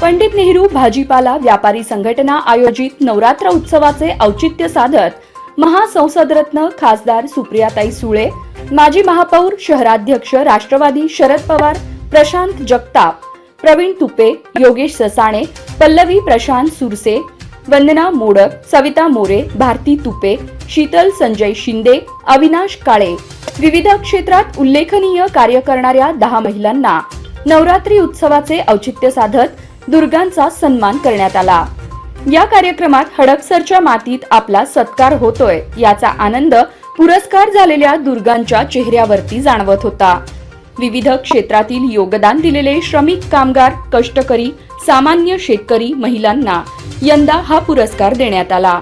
पंडित नेहरू भाजीपाला व्यापारी संघटना आयोजित नवरात्र उत्सवाचे औचित्य साधत महासंसदरत्न खासदार सुप्रियाताई सुळे माजी महापौर शहराध्यक्ष राष्ट्रवादी शरद पवार प्रशांत जगताप प्रवीण तुपे योगेश ससाणे पल्लवी प्रशांत सुरसे वंदना मोडक सविता मोरे भारती तुपे शीतल संजय शिंदे अविनाश काळे. विविध क्षेत्रात उल्लेखनीय कार्य करणाऱ्या दहा महिलांना नवरात्री उत्सवाचे औचित्य साधत दुर्गांचा सन्मान करण्यात आला. या कार्यक्रमात हडपसरच्या मातीत आपला सत्कार होतोय याचा आनंद पुरस्कार झालेल्या दुर्गांच्या चेहऱ्यावरती जाणवत होता. विविध क्षेत्रातील योगदान दिलेले श्रमिक कामगार कष्टकरी सामान्य शेतकरी महिलांना यंदा हा पुरस्कार देण्यात आला.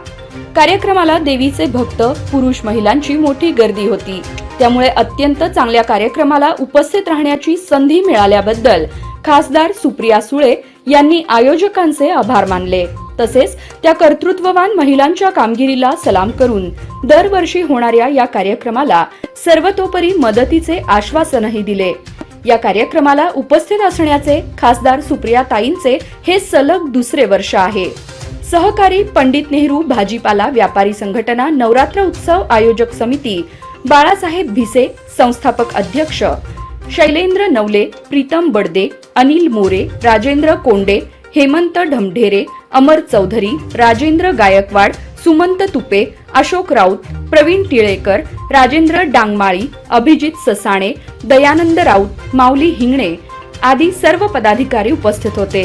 कार्यक्रमाला देवीचे भक्त पुरुष महिलांची मोठी गर्दी होती. त्यामुळे अत्यंत चांगल्या कार्यक्रमाला उपस्थित राहण्याची संधी मिळाल्याबद्दल खासदार सुप्रिया सुळे यांनी आयोजकांचे आभार मानले. तसेच त्या कर्तृत्ववान महिलांच्या कामगिरीला सलाम करून दरवर्षी होणाऱ्या या कार्यक्रमाला सर्वतोपरी मदतीचे आश्वासनही दिले. या कार्यक्रमाला उपस्थित असण्याचे खासदार सुप्रिया ताईंचे हे सलग दुसरे वर्ष आहे. सहकारी पंडित नेहरू भाजीपाला व्यापारी संघटना नवरात्र उत्सव आयोजक समिती बाळासाहेब भिसे संस्थापक अध्यक्ष शैलेंद्र नवले प्रीतम बडदे अनिल मोरे राजेंद्र कोंडे हेमंत ढमढेरे अमर चौधरी राजेंद्र गायकवाड सुमंत तुपे अशोक राऊत प्रवीण टिळेकर राजेंद्र डांगमाळी अभिजित ससाणे दयानंद राऊत माऊली हिंगणे आदी सर्व पदाधिकारी उपस्थित होते.